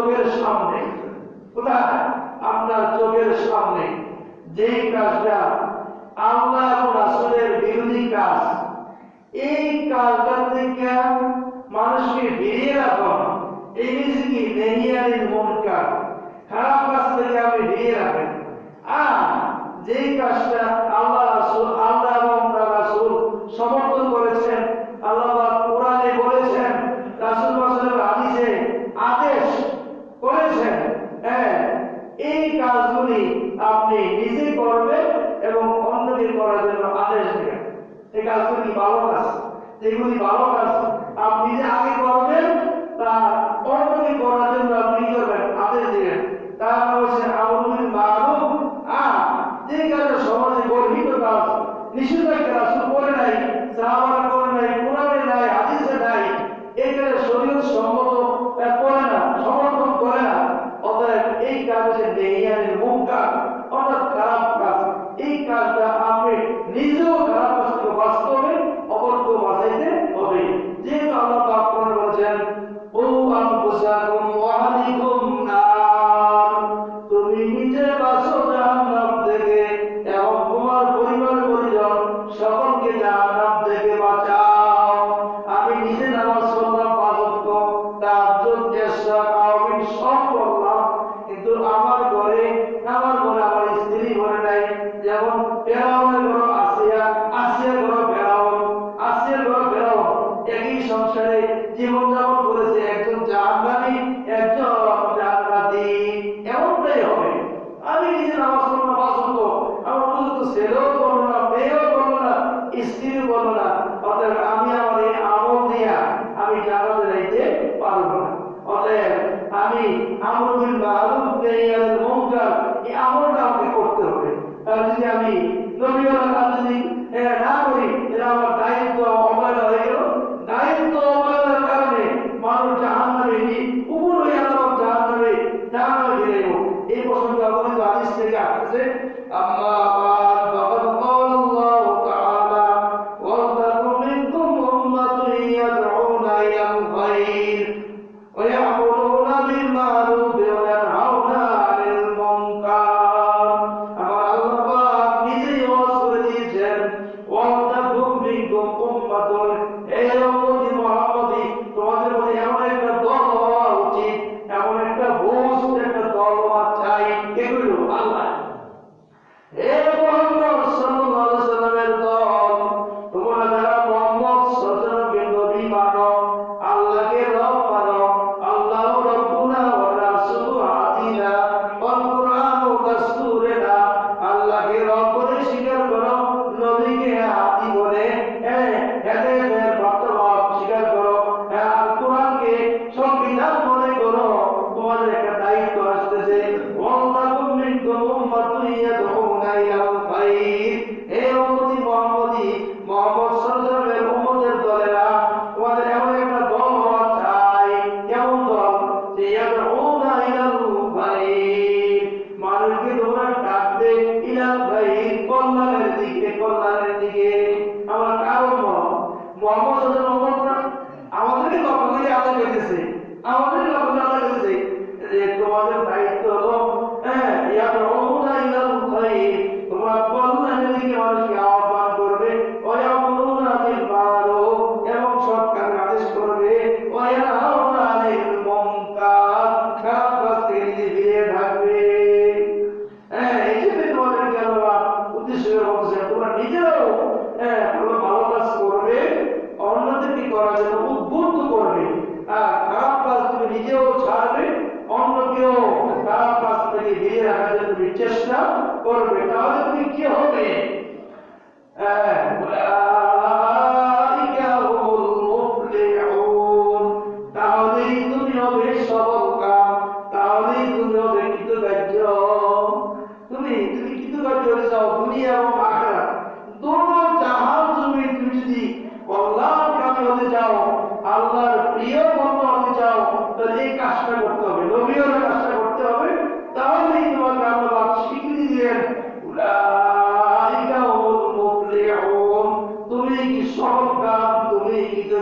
চোখের সামনে। কোথায়? আপনার চোখের সামনে। যে কাজটা আল্লাহ রাসুলের বিরোধী কাজ, এই কাজটা থেকে মানুষকে বেরিয়ে রাখুন। এই নিজেকে নেহিয়ারির মন কাজ। খারাপ কাজ থেকে আপনি বেরিয়ে রাখেন। আর যেই কাজটা আল্লাহ রাসুল আল্লাহ রাসুল সমর্থ এইগুলি ভালো কাজ আপনি যে আগে নামাজ হতো আমার পর্যন্ত ছেলেও বলো না মেয়েও বলো না স্ত্রী বলো অতএব আমি আমার এই আমল দিয়া আমি জানাতে যাইতে পারব না। অতএব আমি আমল বিল মারুফ নিয়ে আছে আম্মা vamos विचेष्टा और विकार भी क्यों हैं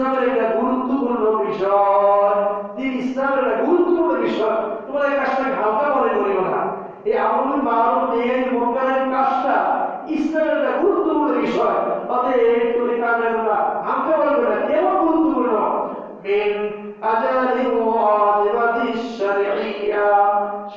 সুন্দর করে